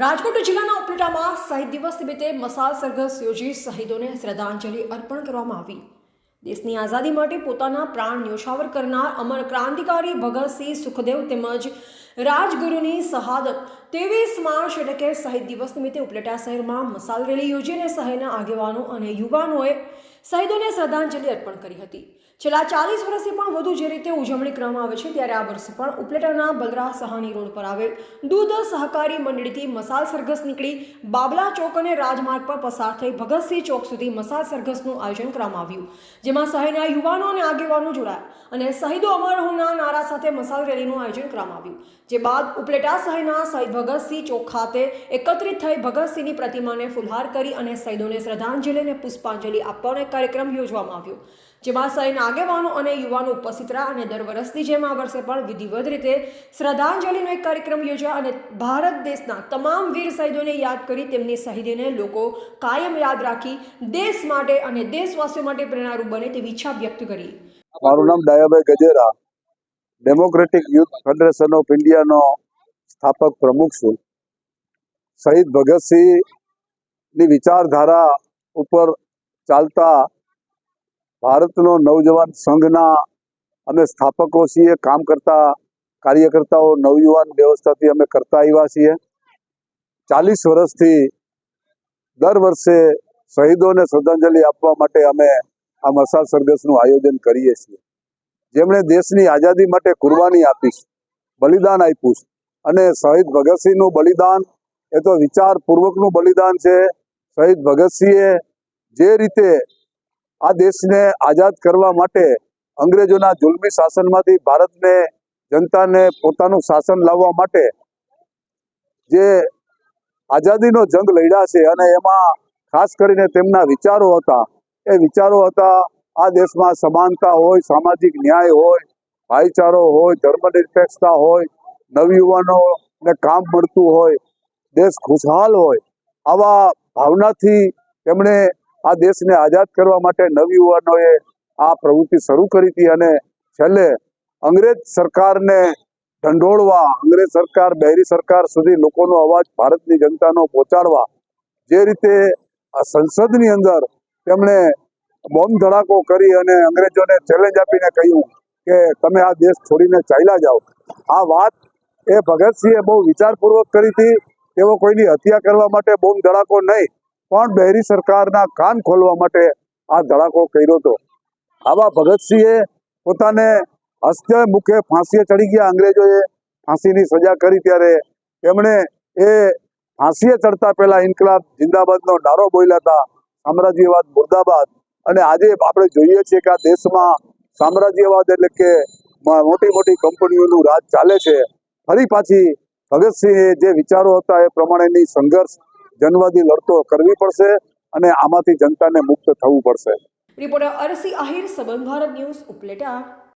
રાજકોટ જિલ્લાના ઉપલેટામાં શહીદ દિવસ નિમિત્તે મસાલ સરઘસ યોજી શહીદોને શ્રદ્ધાંજલિ અર્પણ કરવામાં આવી. દેશની આઝાદી માટે પોતાના પ્રાણ ન્યોછાવર કરનાર અમર ક્રાંતિકારી ભગતસિંહ સુખદેવ તેમજ રાજગુરુની શહાદત ત્રેવીસ માર્ચ એટલે કે શહીદ દિવસ નિમિત્તે ઉપલેટા શહેરમાં મસાલ રેલી યોજી અને શહેરના આગેવાનો અને યુવાનોએ શહીદોને શ્રદ્ધાંજલિ અર્પણ કરી હતી. છેલ્લા ચાલીસ વર્ષથી પણ વધુ જે રીતે ઉજવણી કરવામાં આવે છે ત્યારે આ વર્ષે પણ ઉપલેટાના બલરા સહાની રોડ પર આવેલ દૂધ સહકારી મંડળીથી મસાલ સરઘસ નીકળી બાબલા ચોક અને રાજમાર્ગ પર પસાર થઈ ભગતસિંહ ચોક સુધી મસાલ સરઘસનું આયોજન કરવામાં આવ્યું. જેમાં શહેરના યુવાનો અને આગેવાનો જોડાયા અને શહીદો અમર હોના નારા સાથે મસાલ રેલીનું આયોજન કરવામાં આવ્યું. જે બાદ ઉપલેટા શહેરના શહીદ ભગતસિંહ ચોક ખાતે એકત્રિત થઈ ભગતસિંહની પ્રતિમાને ફુલહાર કરી અને શહીદોને શ્રદ્ધાંજલિ અને પુષ્પાંજલિ આપવાનો એક કાર્યક્રમ યોજવામાં આવ્યો. જેમાં શહેરના આગેવાનો અને યુવાનો ઉપસ્થિત રહ્યા અને દર વર્ષની જેમ આ વર્ષે પણ વિધિવત રીતે શ્રદ્ધાંજલિનો એક કાર્યક્રમ યોજાયો અને ભારત દેશના તમામ વીર શહીદોને યાદ કરી તેમની શહીદીને લોકો કાયમ યાદ રાખી દેશ માટે અને દેશવાસીઓ માટે પ્રેરણારૂપ બને તેવી ઈચ્છા વ્યક્ત કરી. મારું નામ Dayabhai Gajera. Democratic youth federation of ઇન્ડિયાનો સ્થાપક પ્રમુખ છું. શહીદ ભગતસિંહની વિચારધારા ઉપર ચાલતા ભારતનો નવજવાન સંઘના અમે સ્થાપકો છીએ, કામ કરતા કાર્યકર્તાઓ, નવયુવાન વ્યવસ્થાથી અમે કરતા આવ્યા છીએ. ચાલીસ વર્ષથી દર વર્ષે શહીદોને શ્રદ્ધાંજલિ આપવા માટે અમે આ મસાલ સરઘસનું આયોજન કરીએ છીએ. જેમણે દેશની આઝાદી માટે કુરબાની આપી છે, બલિદાન આપ્યું છે. અને શહીદ ભગતસિંહનું બલિદાન એ તો વિચારપૂર્વકનું બલિદાન છે. શહીદ ભગતસિંહે જે રીતે આ દેશને આઝાદ કરવા માટે અંગ્રેજોના જુલમી શાસનમાંથી ભારતને, જનતાને પોતાનું શાસન લાવવા માટે જે આઝાદીનો જંગ લડ્યા છે અને એમાં ખાસ કરીને તેમના વિચારો હતા, એ વિચારો હતા આ દેશમાં સમાનતા હોય, સામાજિક ન્યાય હોય, ભાઈચારો હોય, ધર્મનિરપેક્ષતા હોય નવયુવાનોને કામ મળતું હોય, દેશ ખુશહાલ હોય, આવા ભાવનાથી તેમણે આ દેશને આઝાદ કરવા માટે નવયુવાનોએ આ પ્રવૃત્તિ શરૂ કરી હતી અને છેલ્લે અંગ્રેજ સરકારને ઢંઢોળવા, અંગ્રેજ સરકાર, બહેરી સરકાર સુધી લોકોનો અવાજ ભારતની જનતાનો પહોંચાડવા, જે રીતે સંસદની અંદર તેમણે બોમ્બ ધડાકો કરી અને અંગ્રેજોને ચેલેન્જ આપીને કહ્યું કે તમે આ દેશ છોડીને ચાલ્યા જાઓ. આ વાત એ ભગતસિંહે બહુ વિચારપૂર્વક કરી હતી. તેઓ કોઈની હત્યા કરવા માટે બોમ્બ ધડાકો નહીં, પણ બહેરી સરકારના કાન ખોલવા માટે આ ધડાકો કર્યો હતો. આવા ભગતસિંહે પોતાને હસ્તે મુખે ફાંસીએ ચડી ગયા અંગ્રેજોએ ફાંસીની સજા કરી ત્યારે તેમણે એ ફાંસીએ ચડતા પહેલા ઇન્કલાબ જિંદાબાદનો નારો બોલ્યા હતા, સામ્રાજ્યવાદ મુર્દાબાદ. અને આજે આપણે જોઈએ છીએ કે આ દેશમાં સામ્રાજ્યવાદ એટલે કે મોટી મોટી કંપનીઓનું રાજ ચાલે છે. ફરી પાછી ભગતસિંહે જે વિચારો હતા એ પ્રમાણેની સંઘર્ષ જનવાદી લડતો કરવી પડશે અને આમાંથી જનતાને મુક્ત થવું પડશે. રિપોર્ટર અરસી આહિર સબન ભારત ન્યૂઝ, ઉપલેટા.